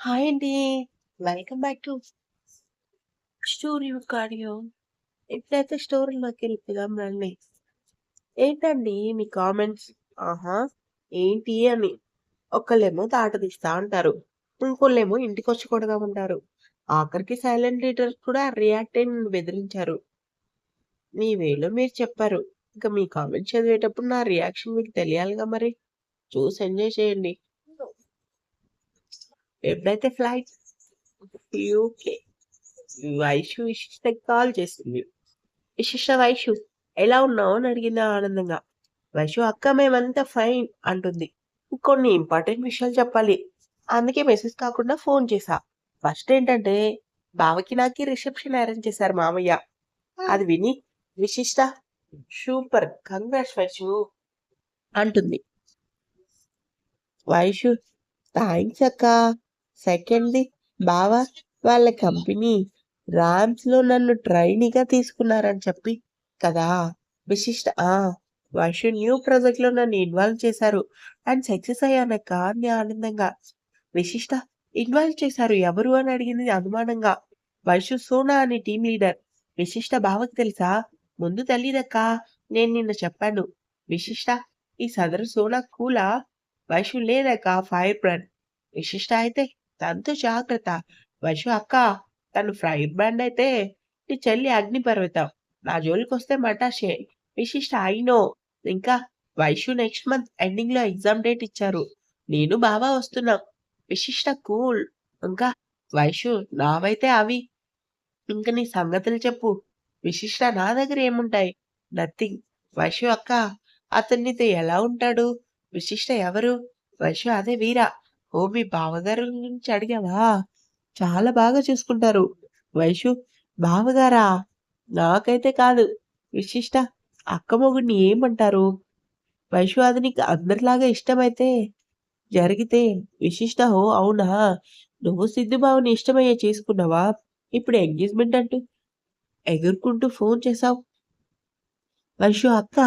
Hi అండి. Welcome back to story cardio ఇప్పుడైతే స్టోరీలోకి వెళ్ళిపోదాం రండి. ఏంటండి మీ కామెంట్స్? ఆహా! ఏంటి అని. ఒకళ్ళేమో తాట తీస్తా అంటారు. ఇంకోళ్ళేమో ఇంటికొచ్చి కొడదామంటారు. ఆఖరికి సైలెంట్ లీడర్ కూడా రియాక్ట్ అయి బెదిరించారు. మీ వేలో మీరు చెప్పారు. ఇంకా మీ కామెంట్స్ చదివేటప్పుడు నా రియాక్షన్ మీకు తెలియాలిగా మరి. చూసి ఎంజాయ్ చేయండి. ఎప్పుడైతే ఫ్లైట్ యూకే వైషు విశిష్టకి కాల్ చేసింది. విశిష్ట వైషు ఎలా ఉన్నావు అని అడిగింది ఆనందంగా. వైషు అక్క మేమంతా ఫైన్ అంటుంది. కొన్ని ఇంపార్టెంట్ విషయాలు చెప్పాలి. అందుకే మెసేజ్ కాకుండా ఫోన్ చేశా. ఫస్ట్ ఏంటంటే బావకి నాకి రిసెప్షన్ అరేంజ్ చేశారు మామయ్య. అది విని విశిష్ట సూపర్ కంగ్రాట్స్ వైషు అంటుంది. వైషు థ్యాంక్స్ అక్క. సెకండ్‌ది బావ వాళ్ళ కంపెనీ రామ్స్‌లో నన్ను ట్రైనీగా తీసుకున్నారని చెప్పి కదా! విశిష్ట ఆ! వైషు న్యూ ప్రాజెక్ట్‌లో నన్ను ఇన్వాల్వ్ చేశారు. అండ్ సక్సెస్ అయ్యానక్క అని ఆనందంగా. విశిష్ట ఇన్వాల్వ్ చేశారు ఎవరు అని అడిగింది అనుమానంగా. వర్షు సోనా అనే టీం లీడర్. విశిష్ట బావకి తెలుసా? ముందు తెలీదక్క నేను నిన్న చెప్పాను. విశిష్ట ఈ సదరు సోనా కూలా? వైషు లేదక్కా ఫైర్ బ్రాండ్. విశిష్ట అయితే తనతో జాగ్రత్త. వైషు అక్క తను ఫ్రైడ్ బ్యాండ్ అయితే నీ చెల్లి అగ్నిపర్వతం. నా జోలికి వస్తే మటాషే. విశిష్ట అయినో ఇంకా వైషు నెక్స్ట్ మంత్ ఎండింగ్‌లో ఎగ్జామ్ డేట్ ఇచ్చారు. నేను బావ వస్తున్నాం. విశిష్ట కూల్. ఇంకా వైషు నావైతే అవి. ఇంక నీ సంగతులు చెప్పు. విశిష్ట నా దగ్గర ఏముంటాయి? నథింగ్. వైషు అక్క అతన్నితో ఎలా ఉంటాడు? విశిష్ట ఎవరు? వైషు అదే వీర. ఓ మీ బావగారు గురించి అడిగావా? చాలా బాగా చూసుకుంటారు. వైషు బావగారా? నాకైతే కాదు. విశిష్ట అక్క మొగుడిని ఏమంటారు? వైషు అది నీకు అందరిలాగా ఇష్టమైతే జరిగితే విశిష్ట ఓ అవునా? నువ్వు సిద్ధు బావని ఇష్టమయ్యే చేసుకున్నావా? ఇప్పుడు ఎంగేజ్‌మెంట్ అంటూ ఎగురుకుంటూ ఫోన్ చేశావు. వైషు అక్క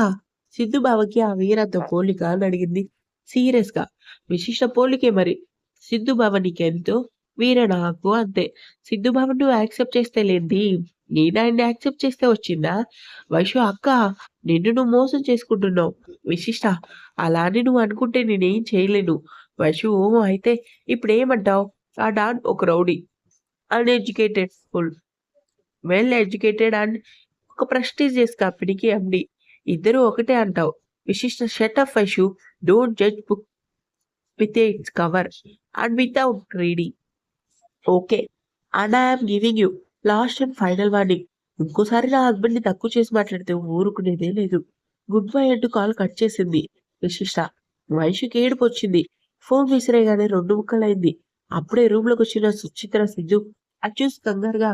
సిద్ధు బావకి ఆ వీరతో పోలిక అని అడిగింది సీరియస్‌గా. విశిష్ట పోలికే మరి. సిద్ధు భవనికి ఎంతో వీర నాకు అంతే. సిద్ధు నువ్వు యాక్సెప్ట్ చేస్తే లేంది. నేను ఆయన యాక్సెప్ట్ చేస్తే వచ్చిందా? వైషు అక్క నిన్ను నువ్వు మోసం చేసుకుంటున్నావు. విశిష్ట అలా అని నువ్వు అనుకుంటే నేనేం చేయలేను. వైషు అయితే అయితే ఇప్పుడేమంటావు? ఆ డాన్ ఒక rowdy. Uneducated full. Well educated and ఒక ప్రెస్టీజియస్ కంపెనీకి ఎండి ఇద్దరూ ఒకటే అంటావు. Vishishta shut I shoe don't judge book with its cover and without reading. Okay. And I'm giving you last and final warning. ఇంకోసారి నా హస్బెండ్‌ని తక్కువ చేసి మాట్లాడితే ఊరుకునేదే లేదు. గుడ్ బై అంటూ కాల్ కట్ చేసింది విశిష్ట. వైషుకి ఏడుపొచ్చింది. ఫోన్ విసిరేగానే రెండు ముక్కలైంది. అప్పుడే రూమ్లోకి వచ్చిన సుచిత్ర, సిద్ధు అది చూసి కంగారుగా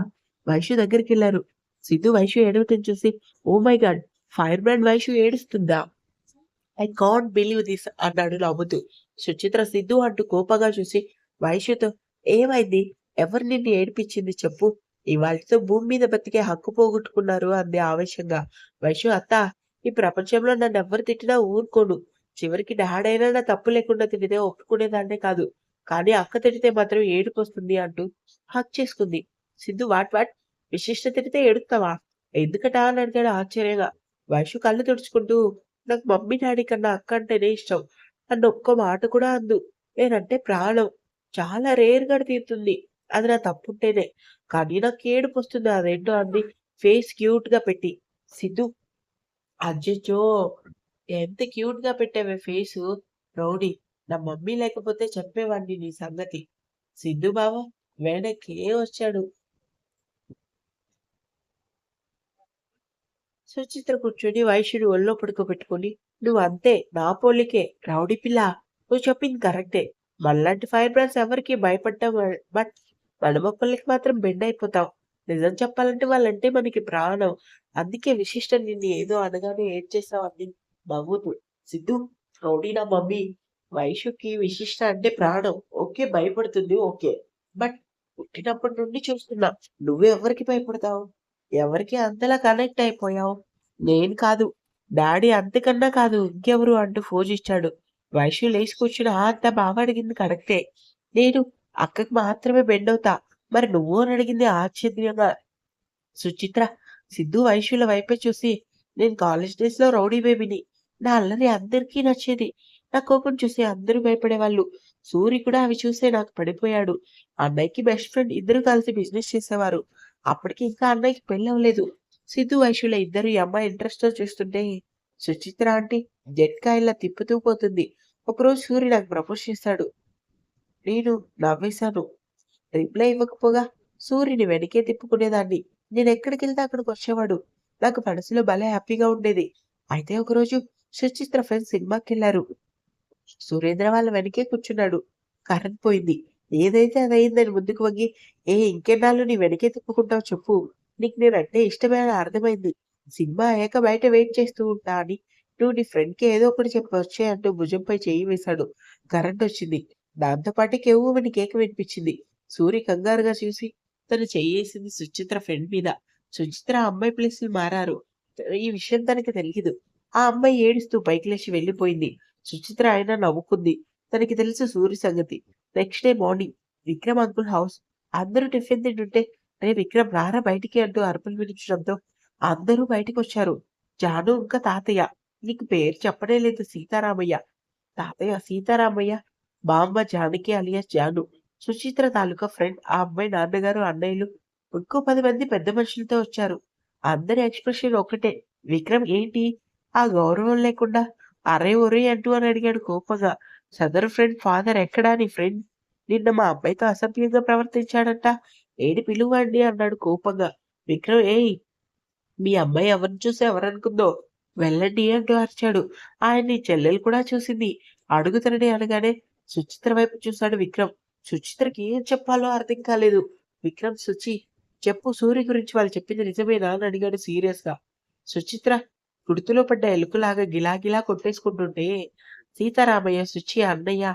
వైషు దగ్గరికెళ్ళారు. సిద్ధు వైషు ఏడవటం చూసి oh my God! Fire brand Vaishu ఏడుస్తుందా? ఐ కాంట్ బిలీవ్ దిస్ అన్నాడు నవ్వుతూ. సుచిత్ర సిద్ధు అంటూ కోపంగా చూసి వైశ్యతో ఏమైంది? ఎవరు నిన్ను ఏడిపించింది చెప్పు. ఇవాళతో భూమి మీద బతికే హక్కు పోగొట్టుకున్నారు అంది ఆవేశంగా. వైషు అత్తా ఈ ప్రపంచంలో నన్ను ఎవరు తిట్టినా ఊరుకోను. చివరికి డాడైనా నా తప్పు లేకుండా తిడితే ఒప్పుకునేదాన్నే కాదు. కానీ అక్క తిడితే మాత్రం ఏడుకొస్తుంది అంటూ హక్ చేసుకుంది. Siddhu what what? విశిష్ట తిడితే ఏడుస్తావా? ఎందుకట అని అడిగాడు ఆశ్చర్యంగా. వైశు కళ్ళు తుడుచుకుంటూ నాకు మమ్మీ డాడీ కన్నా అక్క అంటేనే ఇష్టం. నన్ను ఒక్క మాట కూడా అందు. నేనంటే ప్రాణం. చాలా రేర్‌గా తీరుతుంది. అది నా తప్పుంటేనే. కానీ నాకు ఏడుపొస్తుంది రెండు అంది ఫేస్ క్యూట్‌గా పెట్టి. సిద్ధు అజ్జో ఎంత క్యూట్‌గా పెట్టావే ఫేసు. రౌడీ. నా మమ్మీ లేకపోతే చెప్పేవాడిని నీ సంగతి. సిద్ధు బావ వెనకే వచ్చాడు. సుచిత్ర కూర్చొని వైషుని ఒళ్ళో పడుకోబెట్టుకుని నువ్వు అంతే నా పోలికే రౌడీ పిల్ల. నువ్వు చెప్పింది కరెక్టే. మళ్ళాంటి ఫైర్ బ్రాండ్స్ ఎవరికి భయపడ్డాం బట్ మనమొక్కళ్ళకి మాత్రం బెండ్ అయిపోతావు నిజం చెప్పాలంటే వాళ్ళంటే మనకి ప్రాణం. అందుకే విశిష్ట నిన్ను ఏదో అనగానే ఏం చేసావు అని నవ్వుతూ. సిద్ధు రౌడీ నా మమ్మీ. వైషుకి విశిష్ట అంటే ప్రాణం. ఓకే భయపడుతుంది ఓకే. బట్ పుట్టినప్పటి నుండి చూస్తున్నా. నువ్వెవరికి భయపడతావు? ఎవరికి అంతలా కనెక్ట్ అయిపోయావు? నేను కాదు. డాడీ అంతకన్నా కాదు ఇంకెవరు అంటూ ఫోజిచ్చాడు. వైషు లేచి కూర్చుని అంత అంతా బావ అడిగింది కరెక్టే. నేను అక్కకి మాత్రమే బెండ్ అవుతా మరి నువ్వు అని అడిగింది ఆశ్చర్యంగా సుచిత్ర సిద్ధు వైశ్యుల వైపే చూసి నేను కాలేజ్ డేస్లో రౌడీ బేబీని నా అల్లరి అందరికీ నచ్చేది నా కోపం చూసి అందరూ భయపడేవాళ్ళు సూరి కూడా అవి చూసే నాకు పడిపోయాడు అన్నయ్యకి బెస్ట్ ఫ్రెండ్ ఇద్దరు కలిసి బిజినెస్ చేసేవారు అప్పటికి ఇంకా అన్నయ్యకి పెళ్ళి అవ్వలేదు సిద్ధు వైశ్యుల ఇద్దరు ఈ అమ్మాయి ఇంట్రెస్ట్తో చూస్తుంటే సుచిత్ర ఆంటీ జట్కాయల్లా తిప్పుతూ పోతుంది. ఒకరోజు సూర్య నాకు ప్రపోజ్ చేశాడు నేను నవ్వేశాను. రిప్లై ఇవ్వకపోగా సూర్యుని వెనకే తిప్పుకునేదాన్ని. నేను ఎక్కడికి వెళ్తే అక్కడికి వచ్చేవాడు. నాకు మనసులో భలే హ్యాపీగా ఉండేది. అయితే ఒకరోజు సుచిత్ర ఫ్రెండ్స్ సినిమాకి వెళ్ళారు. సురేంద్ర వాళ్ళ వెనకే కూర్చున్నాడు. కరెంట్ పోయింది. ఏదైతే అదయిందని ముందుకు వంగి ఏ ఇంకెన్నాళ్ళు నీ వెనకే తిప్పుకుంటావు చెప్పు. నీకు నేను అంటే ఇష్టమైన అర్థమైంది. సినిమా అయ్యాక బయట వెయిట్ చేస్తూ ఉంటా అని నువ్వు నీ ఫ్రెండ్కి ఏదో ఒకటి చెప్పి వచ్చే అంటూ భుజంపై చేయి వేశాడు. కరెంట్ వచ్చింది. దాంతో పాటు కెవ్వుమని కేక వినిపించింది. సూరి కంగారుగా చూసి తను చేయేసింది సుచిత్ర ఫ్రెండ్ మీద. సుచిత్ర అమ్మాయి ప్లేస్ మారారు. ఈ విషయం తనకి తెలియదు ఆ అమ్మాయి ఏడుస్తూ పైకి లేచి వెళ్ళిపోయింది. సుచిత్ర అయినా నవ్వుకుంది. తనకి తెలుసు సూరి సంగతి. Next day morning Vikram uncle house అందరూ టిఫిన్ తింటుంటే రే విక్రమ్ రారా బయటికి అంటూ అరుపులు వినిపించడంతో అందరూ బయటికి వచ్చారు. జాను ఇంకా తాతయ్య. నీకు పేరు చెప్పనే లేదు సీతారామయ్య. తాతయ్య సీతారామయ్య? బామ్మ జానకి అలియాస్ జాను. సుచిత్ర తాలూకా ఫ్రెండ్ ఆ అమ్మాయి నాన్నగారు అన్నయ్యలు ఇంకో పది మంది పెద్ద మనుషులతో వచ్చారు. అందరి ఎక్స్ప్రెషన్ ఒకటే విక్రమ్ ఏంటి? ఆ గౌరవం లేకుండా అరే ఒరే అంటూ అని అడిగాడు కోపంగా. సదరు ఫ్రెండ్ ఫాదర్ ఎక్కడా? నీ ఫ్రెండ్ నిన్న మా అబ్బాయితో అసభ్యంగా ప్రవర్తించాడంట. ఏడి పిలువండి అన్నాడు కోపంగా. విక్రమ్ ఏయ్! మీ అమ్మాయి ఎవరిని చూసి ఎవరనుకుందో? వెళ్ళండి అంటూ అరిచాడు. ఆయన నీ చెల్లెలు కూడా చూసింది. అడుగుతానని అనగానే సుచిత్ర వైపు చూశాడు విక్రమ్. సుచిత్రకి ఏం చెప్పాలో అర్థం కాలేదు. విక్రమ్ సుచి చెప్పు సూర్య గురించి వాళ్ళు చెప్పింది నిజమేనా? అని అడిగాడు సీరియస్గా. సుచిత్ర గుర్తులో పడ్డ ఎలుకలాగా గిలాగిలా కొట్టేసుకుంటుంటే సీతారామయ్య సుచి అన్నయ్య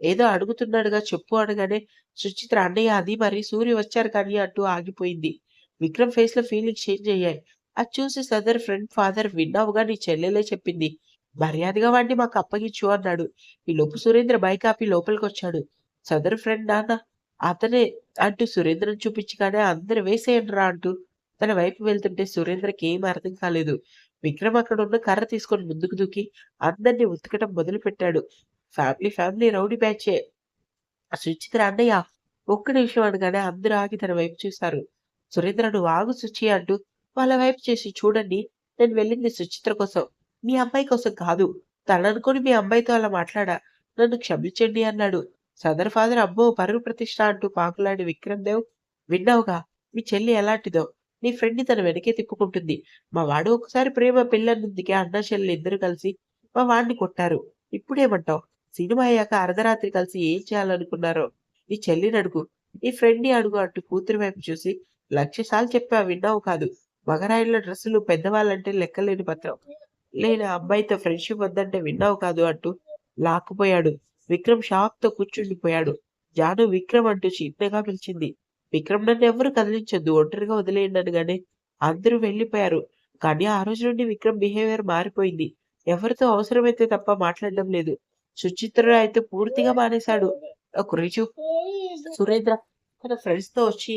ఏదో అడుగుతున్నాడుగా చెప్పు అనగానే సుచిత్ర అన్నయ్య అది మరి సూర్య వచ్చారు కానీ అంటూ ఆగిపోయింది. విక్రమ్ ఫేస్లో ఫీలింగ్ చేంజ్ అయ్యాయి. అది చూసి సదర్ ఫ్రెండ్ ఫాదర్ విన్నావుగా నీ చెల్లెలే చెప్పింది. మర్యాదగా వాడిని మాకు అప్పగించు అన్నాడు. ఈ లోపు సురేంద్ర బైక్ ఆపి లోపలికి వచ్చాడు. సదర్ ఫ్రెండ్ నాన్న అతనే అంటూ సురేంద్రని చూపించగానే అందరు వేసేయండి రా అంటూ తన వైపు వెళ్తుంటే సురేంద్రకి ఏం అర్థం కాలేదు. విక్రమ్ అక్కడ ఉన్న కర్ర తీసుకొని ముందుకు దూకి అందరినీ ఉతకటం మొదలు పెట్టాడు ఫ్యామిలీ ఫ్యామిలీ రౌడీ బ్యాచే. సుచిత్ర అన్నయ్య ఒక్క నిమిషం అనగానే అందరూ ఆగి తన వైపు చూశారు. సురేంద్ర నువ్వు ఆగు సుచి అంటూ వాళ్ళ వైపు చేసి చూడండి నేను వెళ్ళింది సుచిత్ర కోసం. మీ అమ్మాయి కోసం కాదు. తననుకొని మీ అమ్మాయితో అలా మాట్లాడా. నన్ను క్షమించండి అన్నాడు. సదర్ ఫాదర్ అబ్బో పరువు ప్రతిష్ట అంటూ పాకులాడి విక్రమ్ దేవ్ విన్నావుగా? మీ చెల్లి ఎలాంటిదో? నీ ఫ్రెండ్ని తన వెనకే తిప్పుకుంటుంది. మా వాడు ఒకసారి ప్రేమ పెళ్ళన్నందుకే అన్న చెల్లెలు ఇద్దరు కలిసి మా వాడిని కొట్టారు. ఇప్పుడేమంటావు? సినిమా అయ్యాక అర్ధరాత్రి కలిసి ఏం చేయాలనుకున్నారో? నీ చెల్లిని అడుగు. నీ ఫ్రెండ్ని అడుగు అంటూ కూతురు వైపు చూసి లక్ష సార్లు చెప్పా విన్నావు కాదు. మగరాయిల డ్రెస్సులు పెద్దవాళ్ళంటే లెక్కలేని పత్రం. లేని అబ్బాయితో ఫ్రెండ్షిప్ వద్దంటే విన్నావు కాదు అంటూ లాక్కుపోయాడు. విక్రమ్ షాక్తో కూర్చుండిపోయాడు. జాను విక్రమ్ అంటూ చిన్నగా పిలిచింది. విక్రమ్ నన్ను ఎవరు కదిలించొద్దు ఒంటరిగా వదిలేయండి అనగానే అందరూ వెళ్ళిపోయారు. కానీ ఆ రోజు నుండి విక్రమ్ బిహేవియర్ మారిపోయింది. ఎవరితో అవసరమైతే తప్ప మాట్లాడడం లేదు. సుచిత్ర అయితే పూర్తిగా మానేశాడు. ఒక రోజు సురేంద్ర తన ఫ్రెండ్స్తో వచ్చి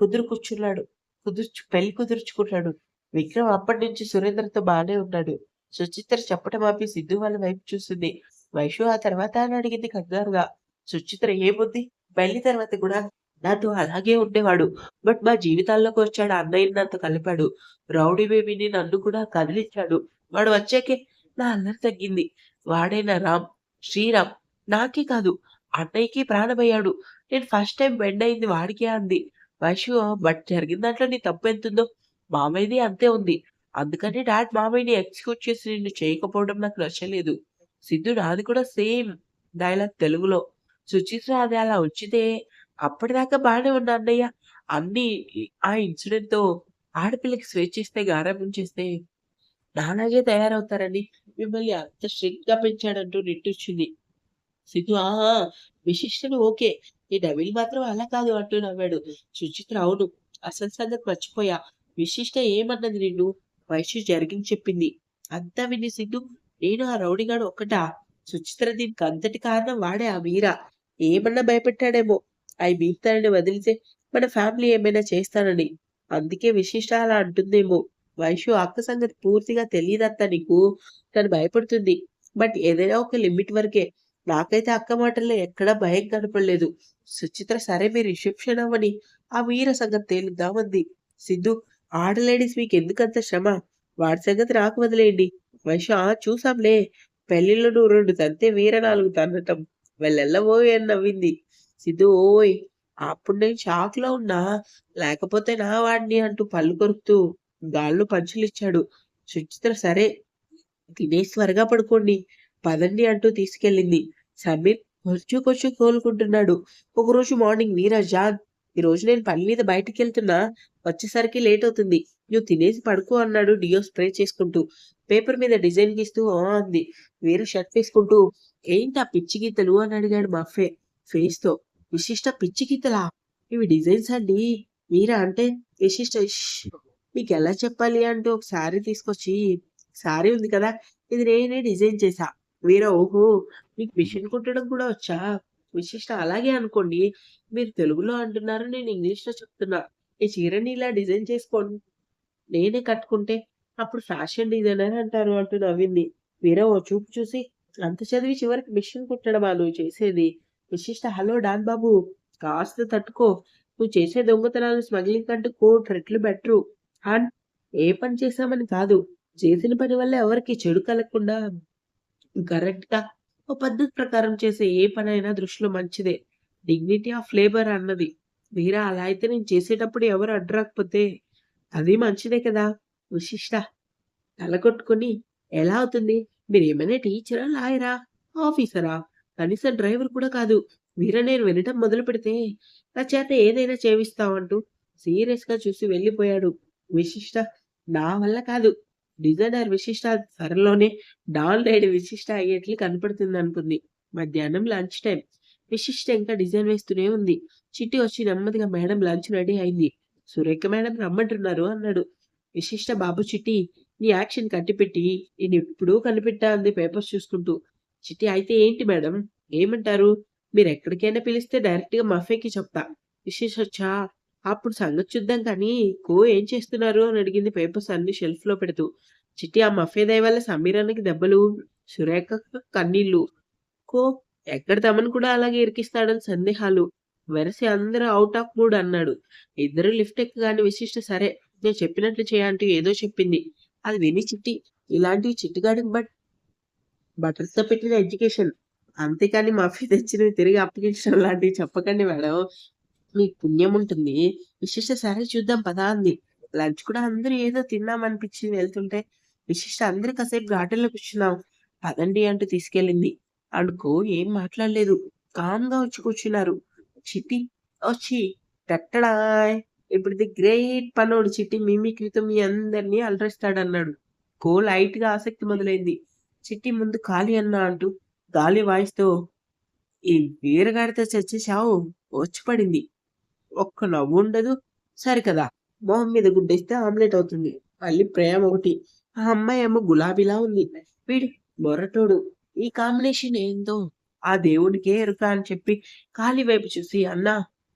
కుదురు కూర్చున్నాడు. కుదుర్చు పెళ్ళి కుదుర్చుకున్నాడు విక్రమ్ అప్పటి నుంచి సురేంద్రతో బాగానే ఉన్నాడు. సుచిత్ర చెప్పటం ఆపి సిద్ధు వాళ్ళ వైపు చూస్తుంది. వైషు ఆ తర్వాత అని అడిగింది కంగారుగా. సుచిత్ర ఏముంది? పెళ్ళి తర్వాత కూడా నాతో అలాగే ఉండేవాడు. బట్ మా జీవితాల్లోకి వచ్చాడు అన్నయ్య నాతో కలిపాడు. రౌడీ బేబీని నన్ను కూడా కదిలించాడు. వాడు వచ్చాకే నా అల్లరి తగ్గింది. వాడైన రామ్? శ్రీరామ్? నాకే కాదు అన్నయ్యకి ప్రాణమయ్యాడు. నేను ఫస్ట్ టైం బెండ్ అయింది వాడికే అంది. వైషు బట్ జరిగిన దాంట్లో నీ తప్పు ఎంతుందో? మామయ్యది అంతే ఉంది. అందుకని డాడ్ మామయ్యని ఎక్స్క్యూట్ చేసి నిన్ను చేయకపోవడం నాకు నచ్చలేదు. సిద్ధు నాది కూడా సేమ్ డైలాగ్ తెలుగులో. సుచిత్ర అది అలా ఉంచితే అప్పటిదాకా బాగానే ఉన్న అన్నయ్య. అన్ని ఆ ఇన్సిడెంట్తో ఆడపిల్లకి స్వేచ్ఛ ఇస్తే గారాబం చేస్తే నాలాగే తయారవుతారని మిమ్మల్ని అంత స్ట్రిక్ట్గా పెంచాడంటూ నిట్టొచ్చింది సిద్ధు ఆహా విశిష్టను ఓకే. ఈ డబిల్ మాత్రం అలా కాదు అంటూ నవ్వాడు. సుచిత్ర అవును అసలు సంగతి మర్చిపోయా. విశిష్ట ఏమన్నది నిన్ను? వయసు జరిగింది చెప్పింది. అంతా విని సిద్ధు నేను ఆ రౌడీగాడు ఒక్కటా? సుచిత్ర దీనికి అంతటి కారణం వాడే ఆ మీరా? ఏమన్నా భయపెట్టాడేమో. అవి బీపుతానని వదిలితే మన ఫ్యామిలీ ఏమైనా చేస్తానని అందుకే విశిష్ట అలా అంటుందేమో. వైషు అక్క సంగతి పూర్తిగా తెలియదత్త నీకు. తను భయపడుతుంది. బట్ ఏదైనా ఒక లిమిట్ వరకే. నాకైతే అక్క మాటల్లో ఎక్కడా భయం కనపడలేదు. సుచిత్ర సరే మీరు రిసెప్షన్ అవ్వని ఆ వీర సంగతి తేలుద్దామంది. సిద్ధు ఆడలేడీస్ మీకు ఎందుకంత శ్రమ? వాడి సంగతి నాకు వదిలేయండి. వైషు ఆ చూసాంలే. పెళ్ళిలో నువ్వు రెండు తంతే వీర నాలుగు తన్నటం. వెళ్ళెళ్ళబోయ్ అని నవ్వింది. సిద్ధు ఓయ్ అప్పుడు నేను షాక్లో ఉన్నా. లేకపోతే నా వాడిని అంటూ పళ్ళు కొరుకుతూ గాల్లో పంచులిచ్చాడు. సుచిత్ర సరే తినేసి త్వరగా పడుకోండి. పదండి అంటూ తీసుకెళ్ళింది. సమీర్ కొంచెం కొంచెం కోలుకుంటున్నాడు. ఒకరోజు మార్నింగ్ మీరా జాన్ ఈ రోజు నేను పని మీద బయటికి వెళ్తున్నా వచ్చేసరికి లేట్ అవుతుంది. నువ్వు తినేసి పడుకో అన్నాడు డియో స్ప్రే చేసుకుంటూ. పేపర్ మీద డిజైన్ గీస్తూ ఆ అంది. వీర షర్ట్ వేసుకుంటూ ఏంటి ఆ పిచ్చి గీతలు? అని అడిగాడు మఫే అఫే. తో విశిష్ట పిచ్చికితలా ఇవి డిజైన్స్ అండి. మీరా అంటే విశిష్ట ఇష్. మీకు ఎలా చెప్పాలి అంటూ ఒక శారీ తీసుకొచ్చి శారీ ఉంది కదా ఇది నేనే డిజైన్ చేశా. మీరా ఓహో మీకు మిషన్ కుట్టడం కూడా వచ్చా? విశిష్ట అలాగే అనుకోండి మీరు తెలుగులో అంటున్నారు నేను ఇంగ్లీష్లో చెప్తున్నా. ఈ చీరని ఇలా డిజైన్ చేసుకోండి నేనే కట్టుకుంటే అప్పుడు ఫ్యాషన్ డిజైనర్ అంటారు అంటూ నవ్వింది. మీరా ఓ చూపు చూసి అంత చదివి చివరికి మిషన్ కుట్టడమా నువ్వు చేసేది విశిష్ట హలో డాన్ బాబు కాస్త తట్టుకో. నువ్వు చేసే దొంగతనాలు స్మగ్లింగ్ కంటే కోట్ రెట్లు బెటరు అండ్ ఏ పని చేశామని కాదు. చేసిన పని వల్ల ఎవరికి చెడు కలగకుండా కరెక్ట్గా ఓ పద్ధతి ప్రకారం చేసే ఏ పనైనా దృష్టిలో మంచిదే. డిగ్నిటీ ఆఫ్ లేబర్ అన్నది. మీరా అలా అయితే నేను చేసేటప్పుడు ఎవరు అడ్డరాకపోతే? అది మంచిదే కదా. విశిష్ట తలకొట్టుకుని ఎలా అవుతుంది? మీరు ఏమైనా టీచరా లాయరా? ఆఫీసరా? కనీసం డ్రైవర్ కూడా కాదు. వీర నేను వినటం మొదలు పెడితే నా చేత ఏదైనా చేవిస్తావంటూ సీరియస్గా చూసి వెళ్ళిపోయాడు. విశిష్ట నా వల్ల కాదు. డిజైనర్ విశిష్ట త్వరలోనే డాన్ లేడీ విశిష్ట అయ్యేట్లు కనపడుతుంది అనుకుంది మధ్యాహ్నం లంచ్ టైం విశిష్ట ఇంకా డిజైన్ వేస్తూనే ఉంది. చిట్టి వచ్చి నెమ్మదిగా మేడం లంచ్ రెడీ అయింది. సురేఖ మేడం రమ్మంటున్నారు అన్నాడు. విశిష్ట బాబు చిట్టి నీ యాక్షన్ కట్టిపెట్టి నేను ఎప్పుడూ కనిపెట్టా అంది పేపర్స్ చూసుకుంటూ. చిట్టి అయితే ఏంటి మేడం? ఏమంటారు? మీరు ఎక్కడికైనా పిలిస్తే డైరెక్ట్గా మఫేకి చెప్తా. విశేషొచ్చా అప్పుడు సంగతి చూద్దాం కానీ కో ఏం చేస్తున్నారు అని అడిగింది పేపర్స్ అన్ని షెల్ఫ్లో పెడుతూ. చిట్టి ఆ మఫే దయ వల్ల సమీరానికి దెబ్బలు సురేఖ కన్నీళ్ళు కో ఎక్కడ తమను కూడా అలాగే ఇరికిస్తాడని సందేహాలు. వెరసి అందరూ అవుట్ ఆఫ్ మూడ్ అన్నాడు. ఇద్దరు లిఫ్ట్ ఎక్కగానే విశిష్ట సరే నేను చెప్పినట్లు చేయంటూ ఏదో చెప్పింది. అది విని చిట్టి ఇలాంటివి చిట్టుగాడికి బట్ బటర్తో పెట్టిన ఎడ్యుకేషన్. అంతేకాని మాఫీ తెచ్చినవి తిరిగి అప్పగించడం లాంటివి చెప్పకండి మేడం. మీకు పుణ్యం ఉంటుంది. విశిష్ట సరే చూద్దాం పదా అంది. లంచ్ కూడా అందరూ ఏదో తిన్నాం అనిపించింది వెళ్తుంటే. విశిష్ట అందరూ కాసేపు గార్డెన్లో కూర్చున్నాం. పదండి అంటూ తీసుకెళ్ళింది. అనుకో ఏం మాట్లాడలేదు. కామ్గా వచ్చి కూర్చున్నారు. చిట్టి వచ్చి కట్టడాయ్ ఇప్పుడు ది గ్రేట్ పనోడు చిట్టి. మిమిక్రితో మీ అందరినీ అలరిస్తాడన్నాడు. కో లైట్గా ఆసక్తి మొదలైంది. చిట్టి ముందు ఖాళీ అన్నా అంటూ గాలి వాయిస్తూ ఈ వీరగాడితో చచ్చేశావు వచ్చి పడింది. ఒక్క నవ్వు ఉండదు. సరికదా మొహం మీద గుడ్డేస్తే ఆమ్లెట్ అవుతుంది. మళ్ళీ ప్రేమ ఒకటి. ఆ అమ్మాయి ఏమో గులాబీలా ఉంది. వీడి మొరటోడు ఈ కాంబినేషన్ ఏందో? ఆ దేవుడికే ఎరుక అని చెప్పి కాలి వైపు చూసి అన్నా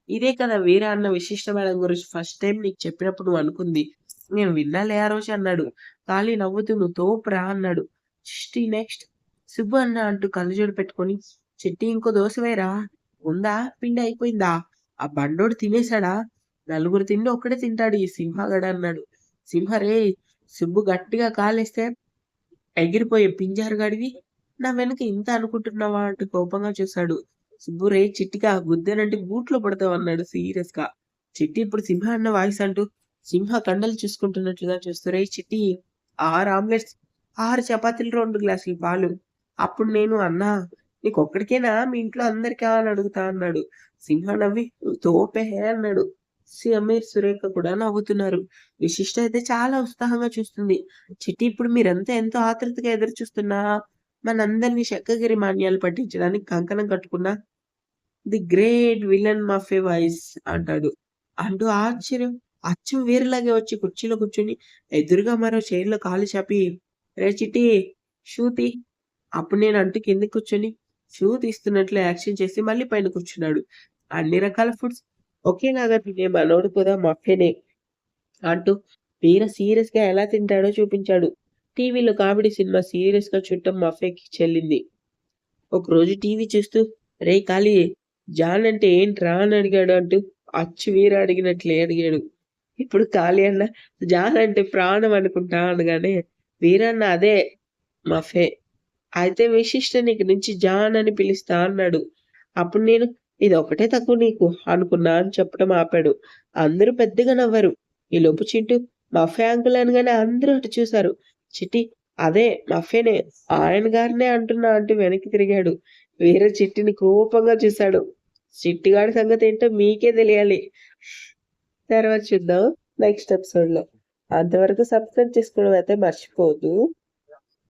ఇదే కదా వీర అన్న విశిష్టమైన గురించి ఫస్ట్ టైం నీకు చెప్పినప్పుడు నువ్వు అనుకుంది. నేను విన్నాలే ఆ రోజు అన్నాడు. కాళీ నవ్వుతూ నువ్వు తోపురా అన్నాడు. చిట్టి నెక్స్ట్ సుబ్బు అన్న అంటూ కళ్ళజోడు పెట్టుకొని చెట్టి ఇంకో దోశ వేరా ఉందా? పిండి అయిపోయిందా? ఆ బండోడు తినేశాడా? నలుగురు తిండి ఒక్కడే తింటాడు ఈ సింహగడ అన్నాడు. సింహరే సుబ్బు గట్టిగా కాలేస్తే ఎగిరిపోయే పింజారు గడివి. నా వెనక ఇంత అనుకుంటున్నావా అంటూ కోపంగా చూశాడు. సుబ్బు రే చిట్టిగా గుద్దెనంటే బూట్లో పడతావు అన్నాడు సీరియస్గా చిట్టి ఇప్పుడు సింహ అన్న వాయిస్ అంటూ సింహ కండలు చూసుకుంటున్నట్లుగా చూస్తూ రే చిట్టి ఆరు ఆమ్లెట్స్ ఆరు చపాతీలు రెండు గ్లాసులు పాలు. అప్పుడు నేను అన్నా నీకు ఒక్కడికేనా మీ ఇంట్లో అందరికీ అని అడుగుతా అన్నాడు. సింహ నవ్వి తోపే అన్నాడు. సమీర్ సురేఖ కూడా నవ్వుతున్నారు. విశిష్ట అయితే చాలా ఉత్సాహంగా చూస్తుంది. చిట్టి ఇప్పుడు మీరంతా ఎంతో ఆతృతగా ఎదురు చూస్తున్నా? మనందరినీ శక్కగిరి మాన్యాలు పట్టించడానికి కంకణం కట్టుకున్నా? ది గ్రేట్ విలన్ మాఫే వాయిస్ అంటాడు. అంటూ ఆశ్చర్యం అచ్చం వేరులాగే వచ్చి కుర్చీలో కూర్చుని ఎదురుగా మరో చైర్లో కాలు చాపి రే చిట్టి షూ తీ అప్పుడు నేను అంటూ కింద కూర్చొని షూ తీస్తున్నట్లు యాక్షన్ చేసి మళ్ళీ పైన కూర్చున్నాడు. అన్ని రకాల ఫుడ్స్ ఒకేలాగా తినే మనోడు కూడా మఫేనే అంటూ వీర సీరియస్గా ఎలా తింటాడో చూపించాడు. టీవీలో కామెడీ సినిమా సీరియస్గా చుట్టం మఫేకి చెల్లింది. ఒకరోజు టీవీ చూస్తూ రే కాళీ జాన్ అంటే ఏంట్రా అని అడిగాడు అంటూ అచ్చు వీర అడిగినట్లే అడిగాడు. ఇప్పుడు ఖాళీ అన్న జాన్ అంటే ప్రాణం అనుకుంటా అనగానే వీరన్న అదే మఫే అయితే విశిష్ట నీకు నుంచి జాన్ అని పిలుస్తా అన్నాడు. అప్పుడు నేను ఇది ఒకటే తక్కువ నీకు అనుకున్నా అని చెప్పడం ఆపాడు. అందరూ పెద్దగా నవ్వరు. ఈ లోపు చింటూ మఫే అంకుల్ అనగానే అందరూ అటు చూశారు. చిట్టి అదే మఫేనే ఆయన గారినే అంటున్నా అంటూ వెనక్కి తిరిగాడు. వీర చిట్టిని కోపంగా చూశాడు. చిట్టిగాడి సంగతి ఏంటో మీకే తెలియాలి. తర్వాత చూద్దాం నెక్స్ట్ ఎపిసోడ్లో. అంతవరకు సబ్స్క్రైబ్ చేసుకోవడం అయితే మర్చిపోదు.